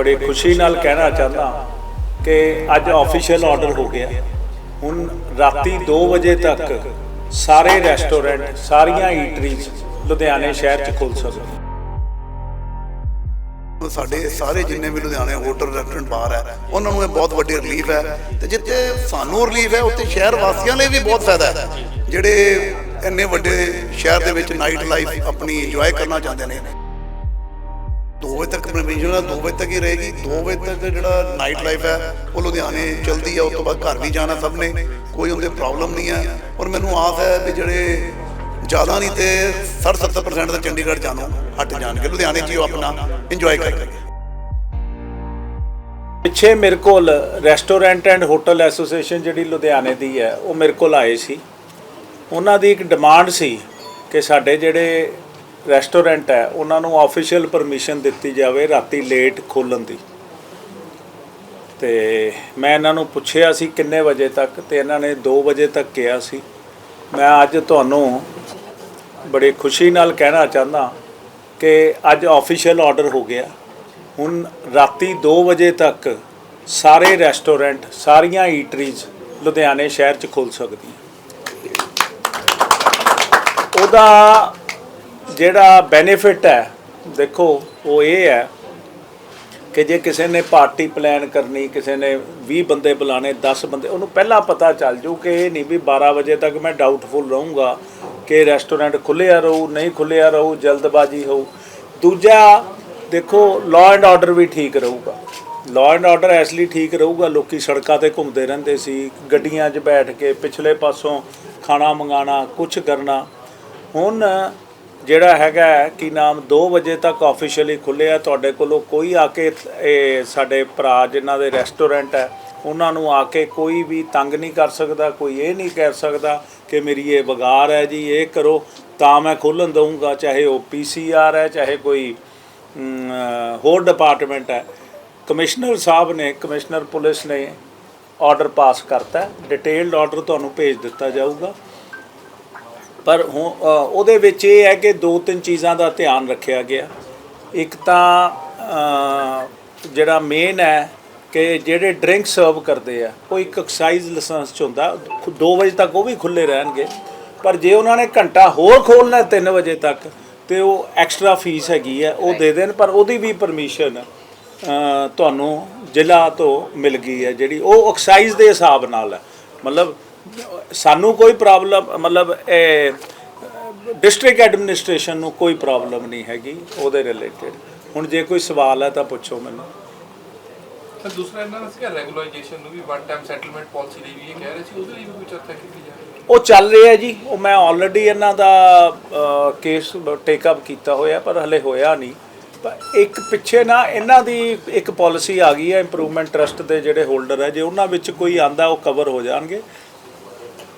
ਬੜੇ ਖੁਸ਼ੀ ਨਾਲ ਕਹਿਣਾ ਚਾਹੁੰਦਾ ਕਿ ਅੱਜ ਆਫੀਸ਼ੀਅਲ ਆਰਡਰ ਹੋ ਗਿਆ। ਹੁਣ ਰਾਤੀ 2 ਵਜੇ ਤੱਕ ਸਾਰੇ ਰੈਸਟੋਰੈਂਟ ਸਾਰੀਆਂ ਈਟਰੀਜ਼ ਲੁਧਿਆਣੇ ਸ਼ਹਿਰ 'ਚ ਖੁੱਲ ਸਕਣ। ਸਾਡੇ ਸਾਰੇ ਜਿੰਨੇ ਵੀ ਲੁਧਿਆਣੇ ਹੋਟਲ ਰੈਸਟੋਰੈਂਟ ਬਾਰ ਹੈ, ਉਹਨਾਂ ਨੂੰ ਇਹ ਬਹੁਤ ਵੱਡੀ ਰਿਲੀਫ ਹੈ ਤੇ ਜਿੱਥੇ ਸਾਨੂੰ ਰਿਲੀਫ ਹੈ, ਉੱਥੇ ਸ਼ਹਿਰ ਵਾਸੀਆਂ ਲਈ ਵੀ ਬਹੁਤ ਫਾਇਦਾ ਹੈ। ਜਿਹੜੇ ਇੰਨੇ ਵੱਡੇ ਸ਼ਹਿਰ ਦੇ ਵਿੱਚ ਨਾਈਟ ਲਾਈਫ ਆਪਣੀ ਇੰਜੋਏ ਕਰਨਾ ਚਾਹੁੰਦੇ ਨੇ 2 ਵਜੇ ਤੱਕ ਪਰਮਿਸ਼ਨ 2 ਵਜੇ ਤੱਕ ਹੀ ਰਹੇਗੀ। 2 ਵਜੇ ਤੱਕ ਜਿਹੜਾ ਨਾਈਟ ਲਾਈਫ ਹੈ, ਉਹ ਲੁਧਿਆਣੇ ਚਲਦੀ ਹੈ ਉਸ ਤੋਂ ਬਾਅਦ ਘਰ ਵੀ ਜਾਣਾ ਸਭ ਨੇ। ਕੋਈ ਉਹਦੇ ਪ੍ਰੋਬਲਮ ਨਹੀਂ ਹੈ। ਔਰ ਮੈਨੂੰ ਆਸ ਹੈ ਵੀ ਜਿਹੜੇ ਜ਼ਿਆਦਾ ਨਹੀਂ ਤੇ 60-70% ਤਾਂ ਚੰਡੀਗੜ੍ਹ ਜਾਣੋ, ਹਟ ਜਾਣਗੇ। ਲੁਧਿਆਣੇ 'ਚ ਹੀ ਉਹ ਆਪਣਾ ਇੰਜੋਏ ਕਰਨਗੇ ਪਿੱਛੇ ਮੇਰੇ ਕੋਲ ਰੈਸਟੋਰੈਂਟ ਐਂਡ ਹੋਟਲ ਐਸੋਸੀਏਸ਼ਨ ਜਿਹੜੀ ਲੁਧਿਆਣੇ ਦੀ ਹੈ, ਉਹ ਮੇਰੇ ਕੋਲ ਆਏ ਸੀ। ਉਹਨਾਂ ਦੀ ਇੱਕ ਡਿਮਾਂਡ ਸੀ ਕਿ ਸਾਡੇ ਜਿਹੜੇ ਰੈਸਟੋਰੈਂਟ ਹੈ, ਉਹਨਾਂ ਨੂੰ ਆਫੀਸ਼ੀਅਲ ਪਰਮਿਸ਼ਨ ਦਿੱਤੀ ਜਾਵੇ ਰਾਤੀ ਲੇਟ ਖੋਲਣ ਦੀ। ਤੇ ਮੈਂ ਇਹਨਾਂ ਨੂੰ ਪੁੱਛਿਆ ਸੀ ਕਿੰਨੇ ਵਜੇ ਤੱਕ, ਤੇ ਇਹਨਾਂ ਨੇ 2 ਵਜੇ ਤੱਕ ਕਿਹਾ ਸੀ। ਮੈਂ ਅੱਜ ਤੁਹਾਨੂੰ ਬੜੇ ਖੁਸ਼ੀ ਨਾਲ ਕਹਿਣਾ ਚਾਹੁੰਦਾ ਕਿ ਅੱਜ ਆਫੀਸ਼ੀਅਲ ਆਰਡਰ ਹੋ ਗਿਆ। ਹੁਣ ਰਾਤੀ 2 ਵਜੇ ਤੱਕ ਸਾਰੇ ਰੈਸਟੋਰੈਂਟ ਸਾਰੀਆਂ ਈਟਰੀਜ਼ ਲੁਧਿਆਣੇ ਸ਼ਹਿਰ 'ਚ ਖੁੱਲ ਸਕਦੀਆਂ ਉਹਦਾ ਜਿਹੜਾ ਬੈਨੀਫਿਟ ਹੈ, ਦੇਖੋ, ਉਹ ਇਹ ਹੈ ਕਿ ਜੇ ਕਿਸੇ ਨੇ ਪਾਰਟੀ ਪਲਾਨ ਕਰਨੀ, ਕਿਸੇ ਨੇ 20 ਬੰਦੇ ਬੁਲਾਣੇ 10 ਬੰਦੇ, ਉਹਨੂੰ ਪਹਿਲਾਂ ਪਤਾ ਚੱਲ ਜੂ ਕਿ ਇਹ ਨਹੀਂ ਵੀ 12 ਵਜੇ ਤੱਕ ਮੈਂ ਡਾਊਟਫੁਲ ਰਹੂੰਗਾ ਕਿ ਰੈਸਟੋਰੈਂਟ ਖੁੱਲਿਆ ਰਹੂ, ਨਹੀਂ ਖੁੱਲਿਆ ਰਹੂ, ਜਲਦਬਾਜ਼ੀ ਹੋਊ। ਦੂਜਾ, ਦੇਖੋ ਲਾਅ ਐਂਡ ਆਰਡਰ ਵੀ ਠੀਕ ਰਹੂਗਾ। ਲਾਅ ਐਂਡ ਆਰਡਰ ਇਸ ਲਈ ਠੀਕ ਰਹੂਗਾ, ਲੋਕੀ ਸੜਕਾਂ ਤੇ ਘੁੰਮਦੇ ਰਹਿੰਦੇ ਸੀ, ਗੱਡੀਆਂ 'ਚ ਬੈਠ ਕੇ ਪਿਛਲੇ ਪਾਸੋਂ ਖਾਣਾ ਮੰਗਾਣਾ ਕੁਝ ਕਰਨਾ। ਹੁਣ ਜਿਹੜਾ ਹੈਗਾ ਕਿ ਨਾਮ 2 ਵਜੇ ਤੱਕ ਆਫੀਸ਼ੀਅਲੀ ਖੁੱਲਿਆ ਤੁਹਾਡੇ ਕੋਲੋਂ ਕੋਈ ਆ ਕੇ ਇਹ ਸਾਡੇ ਭਰਾ ਜਿਨ੍ਹਾਂ ਦੇ ਰੈਸਟੋਰੈਂਟ ਹੈ, ਉਹਨਾਂ ਨੂੰ ਆ ਕੇ ਕੋਈ ਵੀ ਤੰਗ ਨਹੀਂ ਕਰ ਸਕਦਾ, ਕੋਈ ਇਹ ਨਹੀਂ ਕਹਿ ਸਕਦਾ ਕਿ ਮੇਰੀ ਇਹ ਵਗਾਰ ਹੈ ਜੀ, ਇਹ ਕਰੋ। ਤਾਂ ਮੈਂ ਖੋਲਣ ਦਊਂਗਾ, ਚਾਹੇ ਉਹ ਪੀਸੀਆਰ ਹੈ, ਚਾਹੇ ਕੋਈ ਹੋਰ ਡਿਪਾਰਟਮੈਂਟ ਹੈ। ਕਮਿਸ਼ਨਰ ਸਾਹਿਬ ਨੇ, ਕਮਿਸ਼ਨਰ ਪੁਲਿਸ ਨੇ ਆਰਡਰ ਪਾਸ ਕਰਤਾ। ਡਿਟੇਲਡ ਆਰਡਰ ਤੁਹਾਨੂੰ ਭੇਜ ਦਿੱਤਾ ਜਾਊਗਾ। ਪਰ ਹੁਣ ਉਹਦੇ ਵਿੱਚ ਇਹ ਹੈ ਕਿ ਦੋ ਤਿੰਨ ਚੀਜ਼ਾਂ ਦਾ ਧਿਆਨ ਰੱਖਿਆ ਗਿਆ। ਇੱਕ ਤਾਂ ਜਿਹੜਾ ਮੇਨ ਹੈ ਕਿ ਜਿਹੜੇ ਡਰਿੰਕ ਸਰਵ ਕਰਦੇ ਆ ਉਹ ਇੱਕ ਐਕਸਾਈਜ਼ ਲਾਇਸੈਂਸ ਚ ਹੁੰਦਾ 2 ਵਜੇ ਤੱਕ ਉਹ ਵੀ ਖੁੱਲੇ ਰਹਿਣਗੇ। ਪਰ ਜੇ ਉਹਨਾਂ ਨੇ ਘੰਟਾ ਹੋਰ ਖੋਲਣਾ 3 ਵਜੇ ਤੱਕ ਤੇ ਉਹ ਐਕਸਟਰਾ ਫੀਸ ਹੈਗੀ ਹੈ ਉਹ ਦੇ ਦੇਣ ਪਰ ਉਹਦੀ ਵੀ ਪਰਮਿਸ਼ਨ ਤੁਹਾਨੂੰ ਜ਼ਿਲ੍ਹਾ ਤੋਂ ਮਿਲ ਗਈ ਹੈ ਜਿਹੜੀ ਉਹ ਐਕਸਾਈਜ਼ ਦੇ ਹਿਸਾਬ ਨਾਲ ਹੈ। ਮਤਲਬ ਸਾਨੂੰ ਕੋਈ ਪ੍ਰੋਬਲਮ ਮਤਲਬ ਇਹ ਡਿਸਟ੍ਰਿਕਟ ਐਡਮਿਨਿਸਟ੍ਰੇਸ਼ਨ ਨੂੰ ਕੋਈ ਪ੍ਰੋਬਲਮ ਨਹੀਂ ਹੈਗੀ ਉਹਦੇ ਰਿਲੇਟਡ ਹੁਣ ਜੇ ਕੋਈ ਸਵਾਲ ਹੈ ਤਾਂ ਪੁੱਛੋ ਮੈਨੂੰ। ਸਰ ਦੂਸਰਾ ਇਹਨਾਂ ਦਾ ਸੀਗਾ ਰੈਗੂਲਰਾਈਜੇਸ਼ਨ ਨੂੰ ਵੀ ਵਨ ਟਾਈਮ ਸੈਟਲਮੈਂਟ ਪਾਲਿਸੀ ਲਈ ਵੀ ਇਹ ਕਹਿ ਰਹੇ ਸੀ ਉਹਦੇ ਲਈ ਵੀ ਕੋਈ ਚਰਚਾ ਕੀਤੀ ਜਾ ਰਹੀ ਹੈ? ਉਹ ਚੱਲ ਰਿਹਾ ਜੀ। ਉਹ ਮੈਂ ਆਲਰੇਡੀ ਇਹਨਾਂ ਦਾ ਕੇਸ ਟੇਕ ਅਪ ਕੀਤਾ ਹੋਇਆ ਪਰ ਹਲੇ ਹੋਇਆ ਨਹੀਂ। ਪਰ ਇੱਕ ਪਿੱਛੇ ਨਾ ਇਹਨਾਂ ਦੀ ਇੱਕ ਪਾਲਿਸੀ ਆ ਗਈ ਹੈ ਇੰਪਰੂਵਮੈਂਟ ਟਰਸਟ ਦੇ ਜਿਹੜੇ ਹੋਲਡਰ ਹੈ ਜੇ ਉਹਨਾਂ ਵਿੱਚ ਕੋਈ ਆਂਦਾ ਉਹ ਕਵਰ ਹੋ ਜਾਣਗੇ।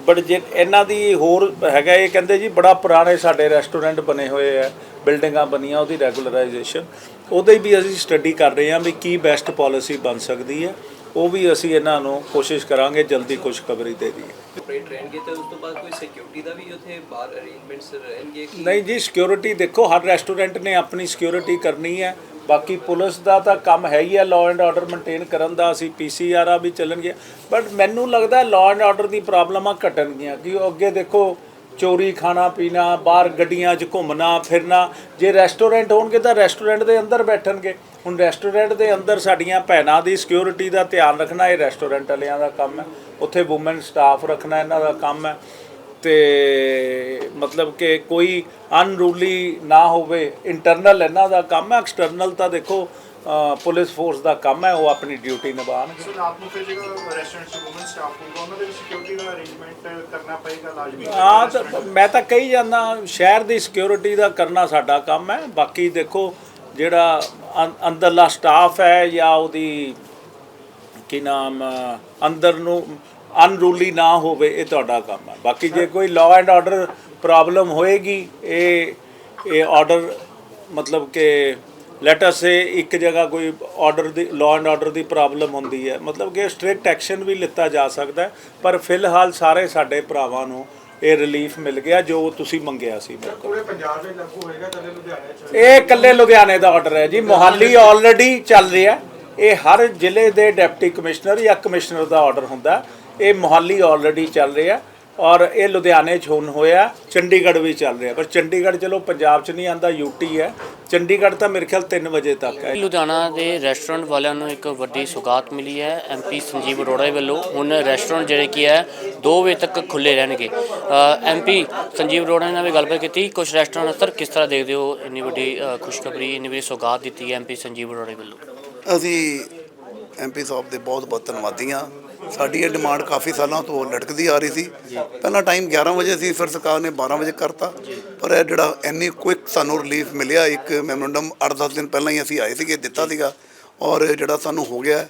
ਬਟ ਜੇ ਇਹਨਾਂ ਦੀ ਹੋਰ ਹੈਗਾ, ਇਹ ਕਹਿੰਦੇ ਜੀ ਬੜਾ ਪੁਰਾਣੇ ਸਾਡੇ ਰੈਸਟੋਰੈਂਟ ਬਣੇ ਹੋਏ ਆ, ਬਿਲਡਿੰਗਾਂ ਬਣੀਆਂ, ਉਹਦੀ ਰੈਗੂਲਰਾਈਜੇਸ਼ਨ। ਉਹਦੇ ਵੀ ਅਸੀਂ ਸਟੱਡੀ ਕਰ ਰਹੇ ਹਾਂ ਵੀ ਕੀ ਬੈਸਟ ਪਾਲਿਸੀ ਬਣ ਸਕਦੀ ਹੈ। ਉਹ ਵੀ ਅਸੀਂ ਇਹਨਾਂ ਨੂੰ ਕੋਸ਼ਿਸ਼ ਕਰਾਂਗੇ ਜਲਦੀ ਖੁਸ਼ਖਬਰੀ ਦੇ ਦਈਏ। ਆਪਰੇਟ ਰਹਿਣਗੇ ਤੇ ਉਸ ਤੋਂ ਬਾਅਦ ਕੋਈ ਸਿਕਿਉਰਿਟੀ ਦਾ ਵੀ ਉੱਥੇ ਬਾਹਰ ਅਰੇਂਜਮੈਂਟਸ ਰਹਿਣਗੇ ਕਿ ਨਹੀਂ ਜੀ ਸਿਕਿਉਰਿਟੀ ਦੇਖੋ ਹਰ ਰੈਸਟੋਰੈਂਟ ਨੇ ਆਪਣੀ ਸਿਕਿਉਰਿਟੀ ਕਰਨੀ ਹੈ। ਬਾਕੀ ਪੁਲਿਸ ਦਾ ਤਾਂ ਕੰਮ ਹੈ ਹੀ ਹੈ ਲਾਅ ਐਂਡ ਆਰਡਰ ਮੇਨਟੇਨ ਕਰਨ ਦਾ ਅਸੀਂ ਪੀਸੀਆਰ ਆ ਵੀ ਚੱਲਣਗੇ ਬਟ ਮੈਨੂੰ ਲੱਗਦਾ ਲਾਅ ਐਂਡ ਆਰਡਰ ਦੀ ਪ੍ਰੋਬਲਮਾਂ ਘਟਣਗੀਆਂ ਕਿ ਅੱਗੇ ਦੇਖੋ ਚੋਰੀ ਖਾਣਾ ਪੀਣਾ, ਬਾਹਰ ਗੱਡੀਆਂ 'ਚ ਘੁੰਮਣਾ, ਫਿਰਨਾ। ਜੇ ਰੈਸਟੋਰੈਂਟ ਹੋਣਗੇ ਤਾਂ ਰੈਸਟੋਰੈਂਟ ਦੇ ਅੰਦਰ ਬੈਠਣਗੇ। ਹੁਣ ਰੈਸਟੋਰੈਂਟ ਦੇ ਅੰਦਰ ਸਾਡੀਆਂ ਭੈਣਾਂ ਦੀ ਸਿਕਿਉਰਿਟੀ ਦਾ ਧਿਆਨ ਰੱਖਣਾ ਇਹ ਰੈਸਟੋਰੈਂਟ ਵਾਲਿਆਂ ਦਾ ਕੰਮ ਹੈ। ਉੱਥੇ ਔਮਨ ਸਟਾਫ ਰੱਖਣਾ ਇਹਨਾਂ ਦਾ ਕੰਮ ਹੈ। ਤੇ ਮਤਲਬ ਕਿ ਕੋਈ ਅਨਰੂਲੀ ਨਾ ਹੋਵੇ। ਇੰਟਰਨਲ ਇਹਨਾਂ ਦਾ ਕੰਮ ਹੈ। ਐਕਸਟਰਨਲ ਤਾਂ ਦੇਖੋ ਪੁਲਿਸ ਫੋਰਸ ਦਾ ਕੰਮ ਹੈ ਉਹ ਆਪਣੀ ਡਿਊਟੀ ਨਿਭਾਉਣਗੇ। ਸੋ ਆਪ ਨੂੰ ਫਿਰ ਜਿਹੜਾ ਰੈਸਟੋਰੈਂਟ ਚ ਵੂਮਨ ਸਟਾਫ ਹੋਊਗਾ ਉਹਨਾਂ ਦੇ ਵੀ ਸਿਕਿਉਰਿਟੀ ਦਾ ਅਰੇਂਜਮੈਂਟ ਕਰਨਾ ਪਏਗਾ ਲਾਜ਼ਮੀ ਆ ਤਾਂ ਮੈਂ ਤਾਂ ਕਹੀ ਜਾਂਦਾ ਸ਼ਹਿਰ ਦੀ ਸਿਕਿਉਰਿਟੀ ਦਾ ਕਰਨਾ ਸਾਡਾ ਕੰਮ ਹੈ। ਬਾਕੀ ਦੇਖੋ ਜਿਹੜਾ ਅੰਦਰਲਾ ਸਟਾਫ ਹੈ ਜਾਂ ਉਹਦੀ ਕੀ ਨਾਮ ਅੰਦਰ ਨੂੰ ਅਨਰੂਲੀ ਨਾ ਹੋਵੇ ਇਹ ਤੁਹਾਡਾ ਕੰਮ ਹੈ। ਬਾਕੀ ਜੇ ਕੋਈ ਲਾਅ ਐਂਡ ਆਰਡਰ ਪ੍ਰੋਬਲਮ ਹੋਏਗੀ ਇਹ ਇਹ ਆਰਡਰ ਮਤਲਬ ਕਿ ਲੈਟ ਅਸ ਸੇ ਇੱਕ ਜਗ੍ਹਾ ਕੋਈ ਆਰਡਰ ਦੀ ਲਾਅ ਐਂਡ ਆਰਡਰ ਦੀ ਪ੍ਰੋਬਲਮ ਹੁੰਦੀ ਹੈ। ਮਤਲਬ ਕਿ ਸਟ੍ਰਿਕਟ ਐਕਸ਼ਨ ਵੀ ਲਿੱਤਾ ਜਾ ਸਕਦਾ ਪਰ ਫਿਲਹਾਲ ਸਾਰੇ ਸਾਡੇ ਭਰਾਵਾਂ ਨੂੰ ਇਹ ਰਿਲੀਫ ਮਿਲ ਗਿਆ ਜੋ ਤੁਸੀਂ ਮੰਗਿਆ ਸੀ। ਕੋਲ ਪੂਰੇ ਪੰਜਾਬ ਵਿੱਚ ਲਾਗੂ ਹੋਏਗਾ ਕੱਲੇ ਲੁਧਿਆਣੇ ਚ? ਇਹ ਇਕੱਲੇ ਲੁਧਿਆਣੇ ਦਾ ਆਰਡਰ ਹੈ ਜੀ। ਮੋਹਾਲੀ ਆਲਰੇਡੀ ਚੱਲ ਰਿਹਾ ਇਹ ਹਰ ਜ਼ਿਲ੍ਹੇ ਦੇ ਡਿਪਟੀ ਕਮਿਸ਼ਨਰ ਜਾਂ ਕਮਿਸ਼ਨਰ ਦਾ ਆਰਡਰ ਹੁੰਦਾ ਇਹ ਮੋਹਾਲੀ ਆਲਰੇਡੀ ਚੱਲ ਰਿਹਾ ਔਰ ਇਹ ਲੁਧਿਆਣੇ 'ਚ ਹੁਣ ਹੋਇਆ ਚੰਡੀਗੜ੍ਹ ਵੀ ਚੱਲ ਰਿਹਾ। ਪਰ ਚੰਡੀਗੜ੍ਹ ਚਲੋ ਪੰਜਾਬ 'ਚ ਨਹੀਂ ਆਂਦਾ ਯੂਟੀ ਹੈ। ਚੰਡੀਗੜ੍ਹ ਤਾਂ ਮੇਰੇ ਖਿਆਲ 3 ਵਜੇ ਤੱਕ ਹੈ। ਲੁਧਿਆਣਾ ਦੇ ਰੈਸਟੋਰੈਂਟ ਵਾਲਿਆਂ ਨੂੰ ਇੱਕ ਵੱਡੀ ਸੁਗਾਤ ਮਿਲੀ ਹੈ ਐਮਪੀ ਸੰਜੀਵ ਅਰੋੜਾ ਵੱਲੋਂ। ਹੁਣ ਰੈਸਟੋਰੈਂਟ ਜਿਹੜੇ ਕੀ ਹੈ 2 ਵਜੇ ਤੱਕ ਖੁੱਲੇ ਰਹਿਣਗੇ। ਐਮਪੀ ਸੰਜੀਵ ਅਰੋੜਾ ਨਾਲ ਵੀ ਗੱਲਬਾਤ ਕੀਤੀ। ਕੁਝ ਰੈਸਟੋਰੈਂਟ ਸਰ ਕਿਸ ਤਰ੍ਹਾਂ ਦੇਖਦੇ ਹੋ ਇੰਨੀ ਵੱਡੀ ਖੁਸ਼ਖਬਰੀ ਇੰਨੀ ਵੱਡੀ ਸੁਗਾਤ ਦਿੱਤੀ ਹੈ ਐਮਪੀ ਸੰਜੀਵ ਅਰੋੜਾ ਵੱਲੋਂ? ਅਸੀਂ ਐਮਪੀ ਸਾਹਿਬ ਦੇ ਬਹੁਤ ਬਹੁਤ ਧੰਨਵਾਦੀ ਹਾਂ। ਸਾਡੀ ਇਹ ਡਿਮਾਂਡ ਕਾਫੀ ਸਾਲਾਂ ਤੋਂ ਲਟਕਦੀ ਆ ਰਹੀ ਸੀ। ਪਹਿਲਾਂ ਟਾਈਮ 11 ਵਜੇ ਸੀ, ਫਿਰ ਸਰਕਾਰ ਨੇ 12 ਵਜੇ ਕਰਤਾ। ਪਰ ਇਹ ਜਿਹੜਾ ਇੰਨੀ ਕੁਇਕ ਸਾਨੂੰ ਰਿਲੀਫ ਮਿਲਿਆ, ਇੱਕ ਮੈਮੋਰੰਡਮ 8-10 ਦਿਨ ਪਹਿਲਾਂ ਹੀ ਅਸੀਂ ਆਏ ਸੀਗੇ, ਦਿੱਤਾ ਸੀਗਾ। ਔਰ ਜਿਹੜਾ ਸਾਨੂੰ ਹੋ ਗਿਆ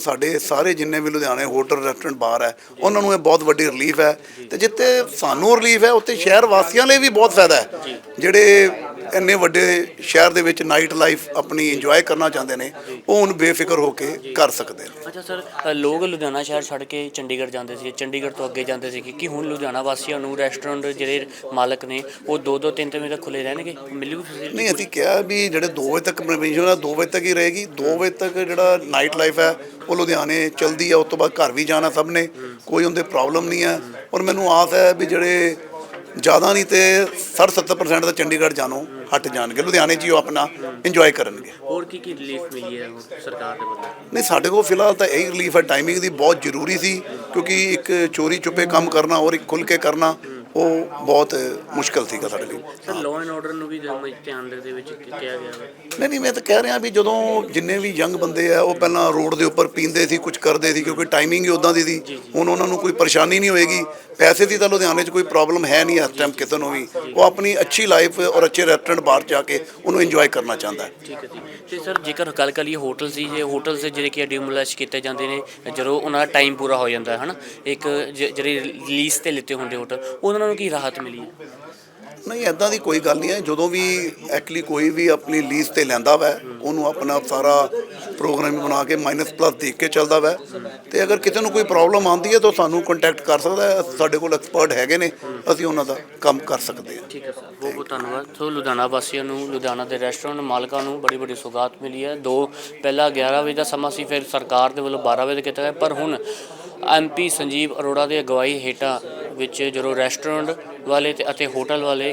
ਸਾਡੇ ਸਾਰੇ ਜਿੰਨੇ ਵੀ ਲੁਧਿਆਣੇ ਹੋਟਲ ਰੈਸਟੋਰੈਂਟ ਬਾਰ ਹੈ, ਉਹਨਾਂ ਨੂੰ ਇਹ ਬਹੁਤ ਵੱਡੀ ਰਿਲੀਫ ਹੈ। ਤੇ ਜਿੱਥੇ ਸਾਨੂੰ ਰਿਲੀਫ ਹੈ, ਉੱਥੇ ਸ਼ਹਿਰ ਵਾਸੀਆਂ ਲਈ ਵੀ ਬਹੁਤ ਫਾਇਦਾ ਹੈ। ਜਿਹੜੇ ਇੰਨੇ ਵੱਡੇ ਸ਼ਹਿਰ ਦੇ ਵਿੱਚ ਨਾਈਟ ਲਾਈਫ ਆਪਣੀ ਇੰਜੋਏ ਕਰਨਾ ਚਾਹੁੰਦੇ ਨੇ ਉਹ ਹੁਣ ਬੇਫਿਕਰ ਹੋ ਕੇ ਕਰ ਸਕਦੇ ਨੇ। ਅੱਛਾ ਸਰ ਅ, ਲੋਕ ਲੁਧਿਆਣਾ ਸ਼ਹਿਰ ਛੱਡ ਕੇ ਚੰਡੀਗੜ੍ਹ ਜਾਂਦੇ ਸੀ ਚੰਡੀਗੜ੍ਹ ਤੋਂ ਅੱਗੇ ਜਾਂਦੇ ਸੀ ਕਿ ਹੁਣ ਲੁਧਿਆਣਾ ਵਾਸੀਆਂ ਨੂੰ ਰੈਸਟੋਰੈਂਟ ਜਿਹੜੇ ਮਾਲਕ ਨੇ ਉਹ 2 2 3 3 ਵਜੇ ਤੱਕ ਖੁੱਲੇ ਰਹਿਣਗੇ? ਮਿਲੂ? ਨਹੀਂ ਅਸੀਂ ਕਿਹਾ ਵੀ ਜਿਹੜੇ 2 ਵਜੇ ਤੱਕ ਪ੍ਰੋਵੀਜ਼ਨ ਹੈ 2 ਵਜੇ ਤੱਕ ਹੀ ਰਹੇਗੀ। 2 ਵਜੇ ਤੱਕ ਜਿਹੜਾ ਨਾਈਟ ਲਾਈਫ ਹੈ ਉਹ ਲੁਧਿਆਣੇ ਚਲਦੀ ਹੈ ਉਸ ਤੋਂ ਬਾਅਦ ਘਰ ਵੀ ਜਾਣਾ ਸਭ ਨੇ ਕੋਈ ਉਹਦੇ ਪ੍ਰੋਬਲਮ ਨਹੀਂ ਹੈ। ਔਰ ਮੈਨੂੰ ਆਸ ਹੈ ਵੀ ਜਿਹੜੇ ਜ਼ਿਆਦਾ ਨਹੀਂ ਤੇ 60 70% ਤਾਂ ਚੰਡੀਗੜ੍ਹ ਜਾਣੋਂ। ਹਟ ਜਾਣਗੇ। ਲੁਧਿਆਣੇ 'ਚ ਹੀ ਉਹ ਆਪਣਾ ਇੰਜੋਏ ਕਰਨਗੇ। ਹੋਰ ਕੀ ਕੀ ਰਿਲੀਫ ਮਿਲੀ ਹੈ ਸਰਕਾਰ ਦੇ ਵੱਲੋਂ? ਨਹੀਂ ਸਾਡੇ ਕੋਲ ਫਿਲਹਾਲ ਤਾਂ ਇਹੀ ਰਿਲੀਫ ਹੈ। ਟਾਈਮਿੰਗ ਦੀ ਬਹੁਤ ਜ਼ਰੂਰੀ ਸੀ ਕਿਉਂਕਿ ਇੱਕ ਚੋਰੀ ਛੁਪੇ ਕੰਮ ਕਰਨਾ ਔਰ ਇੱਕ ਖੁੱਲ ਕੇ ਕਰਨਾ ਉਹ ਬਹੁਤ ਮੁਸ਼ਕਲ ਸੀਗਾ ਸਾਡੇ ਲਈ। ਸਰ ਲਾਅ ਐਂਡ ਆਰਡਰ ਨੂੰ ਵੀ ਜ- ਧਿਆਨ ਦੇ ਵਿੱਚ ਕਿਹਾ ਗਿਆ ਹੈ ਨਹੀਂ ਨਹੀਂ ਮੈਂ ਤਾਂ ਕਹਿ ਰਿਹਾ ਵੀ ਜਦੋਂ ਜਿੰਨੇ ਵੀ ਯੰਗ ਬੰਦੇ ਆ ਉਹ ਪਹਿਲਾਂ ਰੋਡ ਦੇ ਉੱਪਰ ਪੀਂਦੇ ਸੀ ਕੁਝ ਕਰਦੇ ਸੀ ਕਿਉਂਕਿ ਟਾਈਮਿੰਗ ਹੀ ਉਦਾਂ ਦੀ ਸੀ। ਹੁਣ ਉਹਨਾਂ ਨੂੰ ਕੋਈ ਪਰੇਸ਼ਾਨੀ ਨਹੀਂ ਹੋਏਗੀ। ਪੈਸੇ ਦੀ ਤਾਂ ਲੁਧਿਆਣੇ 'ਚ ਕੋਈ ਪ੍ਰੋਬਲਮ ਹੈ ਨਹੀਂ ਇਸ ਟਾਈਮ ਕਿਸੇ ਨੂੰ ਵੀ। ਉਹ ਆਪਣੀ ਅੱਛੀ ਲਾਈਫ ਔਰ ਅੱਛੇ ਰੈਸਟੋਰੈਂਟ ਬਾਹਰ ਜਾ ਕੇ ਉਹਨੂੰ ਇੰਜੋਏ ਕਰਨਾ ਚਾਹੁੰਦਾ ਹੈ। ਠੀਕ ਹੈ ਜੀ। ਤੇ ਸਰ ਜੇਕਰ ਗੱਲ ਕਰੀਏ ਹੋਟਲ ਸੀ ਜੇ ਹੋਟਲ ਸੇ ਜਿਹੜੇ ਕਿ ਡਿਮੋਲਿਸ਼ ਕੀਤੇ ਜਾਂਦੇ ਨੇ ਜਦੋਂ ਉਹਨਾਂ ਦਾ ਟਾਈਮ ਪੂਰਾ ਹੋ ਜਾਂਦਾ ਹੈ ਹਨਾ? ਇੱਕ ਜਿਹੜੇ ਲੀਜ਼ ਤੇ ਲਿੱਤੇ ਹੁੰਦੇ ਹੋਟਲ ਉਹਨਾਂ ਨੂੰ ਕੀ ਰਾਹਤ ਮਿਲੀ? ਹੈ ਨਹੀਂ ਐਦਾਂ ਦੀ ਕੋਈ ਗੱਲ ਨਹੀਂ ਹੈ। ਜਦੋਂ ਵੀ ਐਕਚੁਅਲੀ ਕੋਈ ਵੀ ਆਪਣੀ ਲੀਜ਼ ਤੇ ਲੈਂਦਾ ਵੈ ਉਹਨੂੰ ਆਪਣਾ ਸਾਰਾ ਪ੍ਰੋਗਰਾਮ ਬਣਾ ਕੇ ਮਾਈਨਸ ਪਲੱਸ ਦੇਖ ਕੇ ਚੱਲਦਾ ਵੈ। ਤੇ ਅਗਰ ਕਿਸੇ ਨੂੰ ਕੋਈ ਪ੍ਰੋਬਲਮ ਆਉਂਦੀ ਹੈ ਤਾਂ ਸਾਨੂੰ ਕੰਟੈਕਟ ਕਰ ਸਕਦਾ ਹੈ। ਸਾਡੇ ਕੋਲ ਐਕਸਪਰਟ ਹੈਗੇ ਨੇ ਅਸੀਂ ਉਹਨਾਂ ਦਾ ਕੰਮ ਕਰ ਸਕਦੇ ਹਾਂ। ਠੀਕ ਹੈ ਸਰ ਬਹੁਤ ਬਹੁਤ ਧੰਨਵਾਦ। ਸੋ ਲੁਧਿਆਣਾ ਵਾਸੀਆਂ ਨੂੰ ਲੁਧਿਆਣਾ ਦੇ ਰੈਸਟੋਰੈਂਟ ਮਾਲਕਾਂ ਨੂੰ ਬੜੀ ਬੜੀ ਸੁਗਾਤ ਮਿਲੀ ਹੈ। ਦੋ ਪਹਿਲਾਂ 11 ਵਜੇ ਦਾ ਸਮਾਂ ਸੀ ਫਿਰ ਸਰਕਾਰ ਦੇ ਵੱਲੋਂ 12 ਵਜੇ ਕੀਤਾ ਗਿਆ। ਪਰ ਹੁਣ ਐਮਪੀ ਸੰਜੀਵ ਅਰੋੜਾ ਦੀ ਅਗਵਾਈ ਹੇਠਾਂ ਵਿੱਚ ਜਦੋਂ ਰੈਸਟੋਰੈਂਟ ਵਾਲੇ ਤੇ ਅਤੇ ਹੋਟਲ ਵਾਲੇ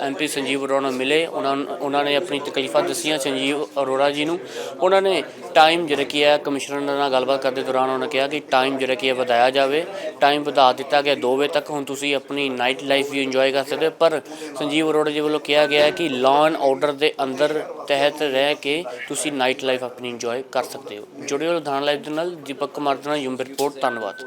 ਐਮਪੀ ਸੰਜੀਵ ਅਰੋੜਾ ਨੂੰ ਮਿਲੇ, ਉਹਨਾਂ ਉਹਨਾਂ ਨੇ ਆਪਣੀ ਤਕਲੀਫਾਂ ਦੱਸੀਆਂ ਸੰਜੀਵ ਅਰੋੜਾ ਜੀ ਨੂੰ। ਉਹਨਾਂ ਨੇ ਟਾਈਮ ਜਿਹੜਾ ਕੀ ਹੈ, ਕਮਿਸ਼ਨਰ ਨਾਲ ਗੱਲਬਾਤ ਕਰਦੇ ਦੌਰਾਨ ਉਹਨਾਂ ਨੇ ਕਿਹਾ ਕਿ ਟਾਈਮ ਜਿਹੜਾ ਕੀ ਹੈ, ਵਧਾਇਆ ਜਾਵੇ। ਟਾਈਮ ਵਧਾ ਦਿੱਤਾ ਗਿਆ 2 ਵਜੇ ਤੱਕ, ਹੁਣ ਤੁਸੀਂ ਆਪਣੀ ਨਾਈਟ ਲਾਈਫ ਵੀ ਇੰਜੋਏ ਕਰ ਸਕਦੇ ਹੋ। ਪਰ ਸੰਜੀਵ ਅਰੋੜਾ ਜੀ ਵੱਲੋਂ ਕਿਹਾ ਗਿਆ ਕਿ ਲਾਅ ਐਂਡ ਆਰਡਰ ਦੇ ਅੰਦਰ ਤਹਿਤ ਰਹਿ ਕੇ ਤੁਸੀਂ ਨਾਈਟ ਲਾਈਫ ਆਪਣੀ ਇੰਜੋਏ ਕਰ ਸਕਦੇ ਹੋ। ਜੁੜਿਓ ਲੁਧਿਆਣਾ ਲਾਈਵ ਦੇ ਨਾਲ, ਦੀਪਕ ਕੁਮਾਰ ਦੇ ਨਾਲ, ਯੂਮ ਰਿਪੋਰਟ, ਧੰਨਵਾਦ।